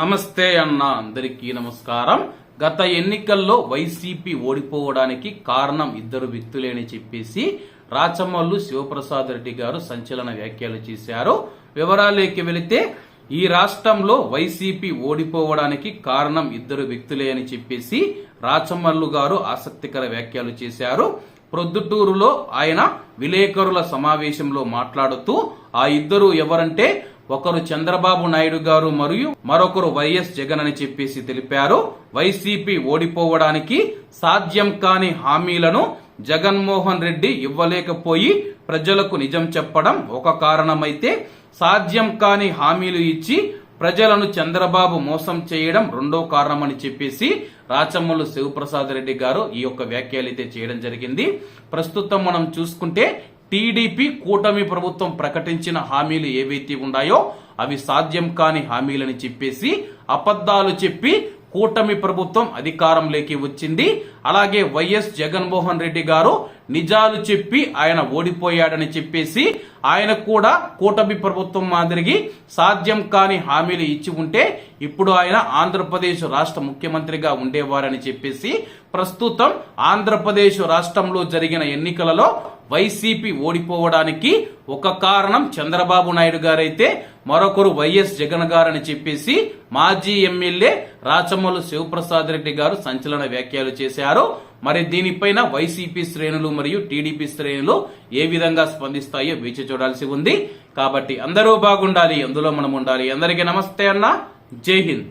నమస్తే అన్న అందరికీ నమస్కారం. గత ఎన్నికల్లో వైసీపీ ఓడిపోవడానికి కారణం ఇద్దరు వ్యక్తులేని చెప్పేసి రాచమల్లు శివప్రసాద్ రెడ్డి గారు సంచలన వ్యాఖ్యలు చేశారు. వివరాలేకి వెళితే ఈ రాష్ట్రంలో వైసీపీ ఓడిపోవడానికి కారణం ఇద్దరు వ్యక్తులే అని చెప్పేసి రాచమల్లు గారు ఆసక్తికర వ్యాఖ్యలు చేశారు. ప్రొద్దుటూరులో ఆయన విలేకరుల సమావేశంలో మాట్లాడుతూ ఆ ఇద్దరు ఎవరంటే ఒకరు చంద్రబాబు నాయుడు గారు మరియు మరొకరు వైఎస్ జగన్ అని చెప్పేసి తెలిపారు. వైసీపీ ఓడిపోవడానికి సాధ్యం కాని హామీలను జగన్మోహన్ రెడ్డి ఇవ్వలేకపోయి ప్రజలకు నిజం చెప్పడం ఒక కారణమైతే సాధ్యం కాని హామీలు ఇచ్చి ప్రజలను చంద్రబాబు మోసం చేయడం రెండో కారణమని చెప్పేసి రాచమ్మలు శివప్రసాద్ రెడ్డి గారు ఈ యొక్క వ్యాఖ్యలు అయితే చేయడం జరిగింది. ప్రస్తుతం మనం చూసుకుంటే టీడీపీ కూటమి ప్రభుత్వం ప్రకటించిన హామీలు ఏవైతే ఉన్నాయో అవి సాధ్యం కాని హామీలని చెప్పేసి అబద్ధాలు చెప్పి కూటమి ప్రభుత్వం అధికారంలోకి వచ్చింది. అలాగే వైఎస్ జగన్మోహన్ రెడ్డి గారు నిజాలు చెప్పి ఆయన ఓడిపోయాడని చెప్పేసి ఆయన కూడా కూటమి ప్రభుత్వం మాదిరిగి సాధ్యం కాని హామీలు ఇచ్చి ఉంటే ఇప్పుడు ఆయన ఆంధ్రప్రదేశ్ రాష్ట్ర ముఖ్యమంత్రిగా ఉండేవారని చెప్పేసి ప్రస్తుతం ఆంధ్రప్రదేశ్ రాష్ట్రంలో జరిగిన ఎన్నికలలో వైసీపీ ఓడిపోవడానికి ఒక కారణం చంద్రబాబు నాయుడు గారైతే మరొకరు వైఎస్ జగన్ గారని చెప్పేసి మాజీ ఎమ్మెల్యే రాచమల్లు శివప్రసాద్ రెడ్డి గారు సంచలన వ్యాఖ్యలు చేశారు. మరి దీనిపైన వైసీపీ శ్రేణులు మరియు టీడీపీ శ్రేణులు ఏ విధంగా స్పందిస్తాయో వేచి చూడాల్సి ఉంది. కాబట్టి అందరూ బాగుండాలి అందులో మనం ఉండాలి అందరికీ నమస్తే అన్న. జై హింద్.